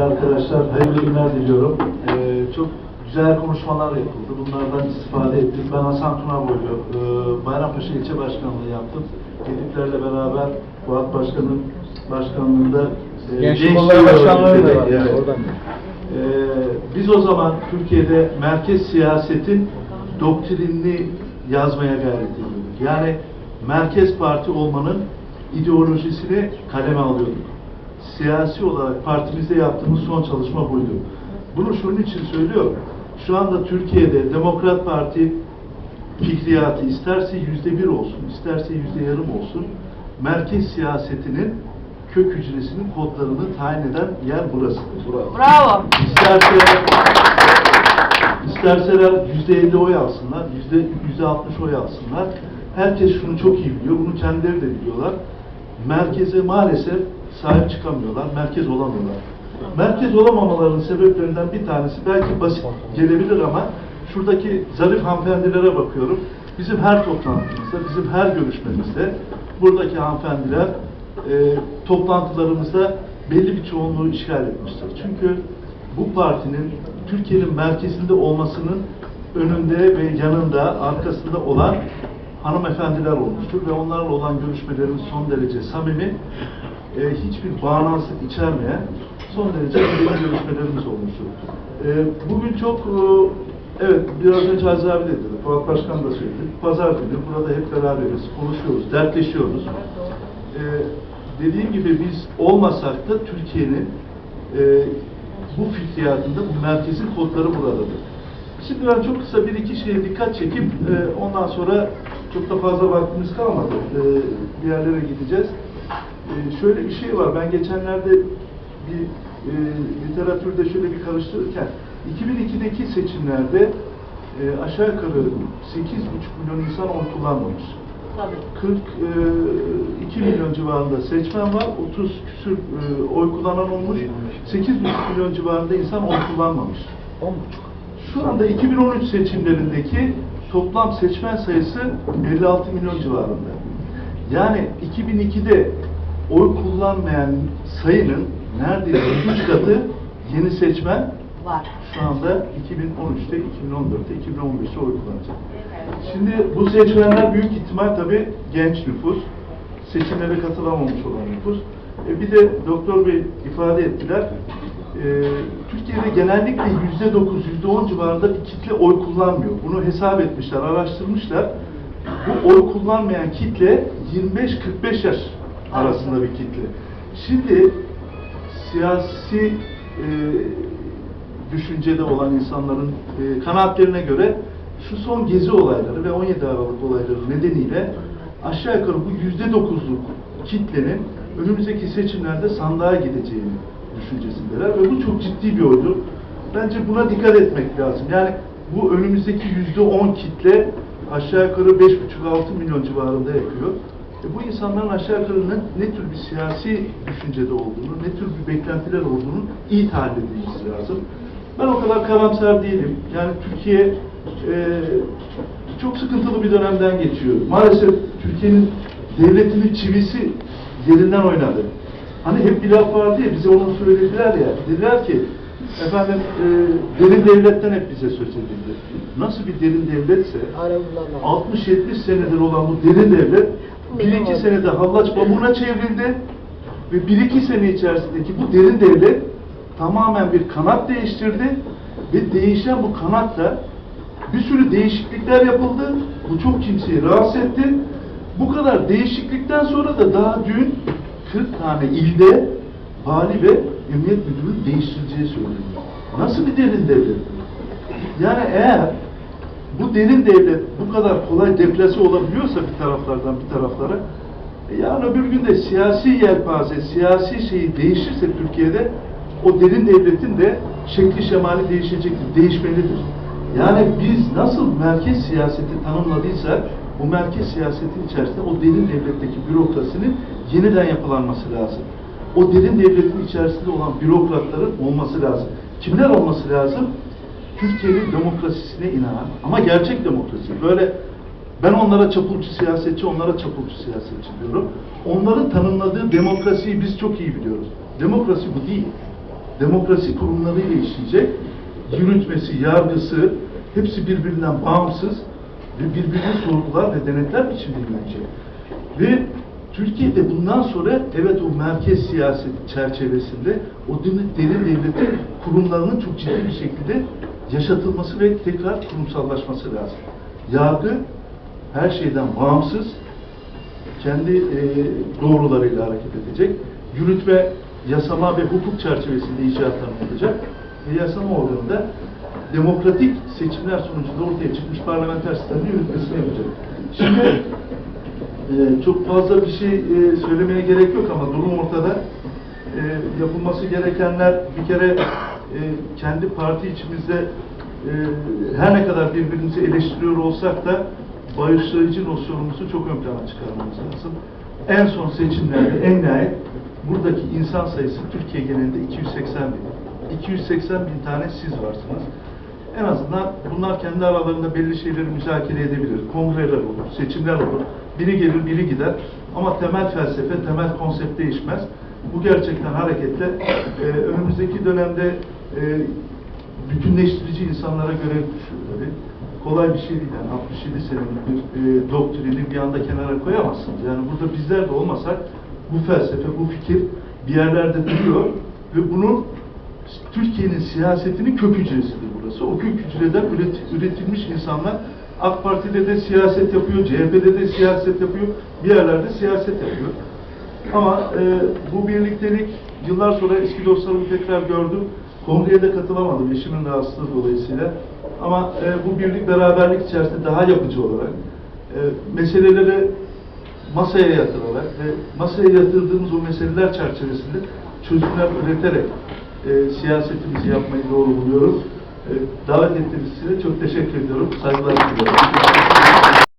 değerli arkadaşlar. Hayırlı günler diliyorum. Ee, çok güzel konuşmalar yapıldı. Bunlardan istifade ettik. Ben Hasan Tunaboylu, e, Bayrampaşa İlçe Başkanlığı yaptım. Ediplerle beraber Fuat Başkan'ın başkanlığında e, Gençlik Kolları Başkanlığı da var. evet. Oradan. Ee, biz o zaman Türkiye'de merkez siyasetin doktrinini yazmaya gayret ediyorduk. Yani merkez parti olmanın ideolojisini kaleme alıyorduk. Siyasi olarak partimizde yaptığımız son çalışma buydu. Bunu şunun için söylüyorum. Şu anda Türkiye'de Demokrat Parti fikriyatı isterse yüzde bir olsun, isterse yüzde yarım olsun, merkez siyasetinin kök hücresinin kodlarını tayin eden yer burasıdır. Bravo. İsterse isterseler yüzde elli oy alsınlar, yüzde yüzde altmış oy alsınlar. Herkes şunu çok iyi biliyor, bunu kendileri de biliyorlar. Merkeze maalesef sahip çıkamıyorlar, merkez olamıyorlar. Merkez olamamalarının sebeplerinden bir tanesi belki basit gelebilir ama şuradaki zarif hanımefendilere bakıyorum. Bizim her toplantımızda, bizim her görüşmemizde buradaki hanımefendiler e, toplantılarımızda belli bir çoğunluğu işgal etmiştir. Çünkü bu partinin Türkiye'nin merkezinde olmasının önünde ve yanında, arkasında olan hanımefendiler olmuştur ve onlarla olan görüşmelerimiz son derece samimi, e, hiçbir bağnazlık içermeyen son derece samimi görüşmelerimiz olmuştur. E, bugün çok, e, evet biraz önce Aziz abi de dedi, Fuat Başkan da söyledi, pazar günü burada hep beraberiz, konuşuyoruz, dertleşiyoruz. E, dediğim gibi biz olmasak da Türkiye'nin e, bu fikriyatında bu merkezin kodları buradadır. Şimdi ben çok kısa bir iki şeye dikkat çekip e, ondan sonra çok da fazla vaktimiz kalmadı. E, bir yerlere gideceğiz. E, şöyle bir şey var. Ben geçenlerde bir e, literatürde şöyle bir karıştırırken 2002'deki seçimlerde e, aşağı yukarı 8,5 milyon insan oy kullanmamış. Tabii. 42 milyon civarında seçmen var, 30 küsür e, oy kullanan olmuş, 8,5 milyon civarında insan oy kullanmamış. Şu anda 2013 seçimlerindeki toplam seçmen sayısı 56 milyon civarında. Yani 2002'de oy kullanmayan sayının neredeyse 3 katı yeni seçmen Var. şu anda 2013'te, 2014'te, 2015'te oy kullanacak. Şimdi bu seçmenler büyük ihtimal tabii genç nüfus, seçimlere katılamamış olan nüfus. E bir de doktor bey ifade ettiler, e, Türkiye'de genellikle yüzde dokuz, yüzde on civarında bir kitle oy kullanmıyor. Bunu hesap etmişler, araştırmışlar. Bu oy kullanmayan kitle 25-45 yaş arasında bir kitle. Şimdi siyasi e, düşüncede olan insanların e, kanaatlerine göre şu son gezi olayları ve 17 Aralık olayları nedeniyle aşağı yukarı bu yüzde dokuzluk kitlenin önümüzdeki seçimlerde sandığa gideceğini düşüncesindeler ve bu çok ciddi bir oydu. Bence buna dikkat etmek lazım. Yani bu önümüzdeki yüzde on kitle aşağı yukarı beş buçuk altı milyon civarında yapıyor. E bu insanların aşağı yukarı ne, ne tür bir siyasi düşüncede olduğunu, ne tür bir beklentiler olduğunu iyi tahlil edilmesi lazım. Ben o kadar karamsar değilim. Yani Türkiye e, çok sıkıntılı bir dönemden geçiyor. Maalesef Türkiye'nin devletinin çivisi yerinden oynadı. Hani hep bir laf vardı ya, bize onu söylediler ya, dediler ki, efendim e, derin devletten hep bize söz edildi. Nasıl bir derin devletse, 60-70 senedir olan bu derin devlet, bir iki senede hallaç pamuğuna çevrildi ve bir iki sene içerisindeki bu derin devlet tamamen bir kanat değiştirdi ve değişen bu kanatla bir sürü değişiklikler yapıldı. Bu çok kimseyi rahatsız etti. Bu kadar değişiklikten sonra da daha dün 40 tane ilde vali ve emniyet müdürünün değiştireceği söyleniyor. Nasıl bir derin devlet? bu? Yani eğer bu derin devlet bu kadar kolay deplase olabiliyorsa bir taraflardan bir taraflara e yarın öbür gün siyasi yelpaze, siyasi şeyi değişirse Türkiye'de o derin devletin de şekli şemali değişecektir, değişmelidir. Yani biz nasıl merkez siyaseti tanımladıysak bu merkez siyasetin içerisinde o derin devletteki bürokrasinin yeniden yapılanması lazım. O derin devletin içerisinde olan bürokratların olması lazım. Kimler olması lazım? Türkiye'nin demokrasisine inanan ama gerçek demokrasi. Böyle ben onlara çapulcu siyasetçi, onlara çapulcu siyasetçi diyorum. Onların tanımladığı demokrasiyi biz çok iyi biliyoruz. Demokrasi bu değil. demokrasi kurumlarıyla işleyecek. Yürütmesi, yargısı hepsi birbirinden bağımsız ve birbirini sorgular ve denetler biçimde yürüyecek. Ve Türkiye'de bundan sonra evet o merkez siyaset çerçevesinde o derin devletin kurumlarının çok ciddi bir şekilde yaşatılması ve tekrar kurumsallaşması lazım. Yargı her şeyden bağımsız, kendi e, doğrularıyla hareket edecek. Yürütme, yasama ve hukuk çerçevesinde icraatlar olacak. Ve yasama organında demokratik seçimler sonucunda ortaya çıkmış parlamenter sistemin yürütmesini yapacak. Şimdi ee, çok fazla bir şey e, söylemeye gerek yok ama durum ortada. Ee, yapılması gerekenler bir kere e, kendi parti içimizde e, her ne kadar birbirimizi eleştiriyor olsak da bağışlayıcı nosyonumuzu çok ön plana çıkarmamız lazım. En son seçimlerde en nihayet buradaki insan sayısı Türkiye genelinde 280 bin. 280 bin tane siz varsınız. En azından bunlar kendi aralarında belli şeyleri müzakere edebilir. Kongreler olur, seçimler olur. Biri gelir, biri gider. Ama temel felsefe, temel konsept değişmez. Bu gerçekten hareketle e, önümüzdeki dönemde e, bütünleştirici insanlara görev düşürüleri kolay bir şey değil. Yani 67 senelik bir e, doktrini bir anda kenara koyamazsınız. Yani burada bizler de olmasak bu felsefe, bu fikir bir yerlerde duruyor ve bunun Türkiye'nin siyasetinin kök hücresidir burası. O kök hücreden üret- üretilmiş insanlar AK Parti'de de siyaset yapıyor, CHP'de de siyaset yapıyor, bir yerlerde siyaset yapıyor. Ama e, bu birliktelik yıllar sonra eski dostlarımı tekrar gördüm. Kongreye de katılamadım eşimin rahatsızlığı dolayısıyla. Ama e, bu birlik beraberlik içerisinde daha yapıcı olarak e, meseleleri masaya yatırarak ve masaya yatırdığımız o meseleler çerçevesinde çözümler üreterek e, siyasetimizi yapmayı doğru buluyoruz. E, davet ettiğiniz için çok teşekkür ediyorum. Saygılar sunuyorum.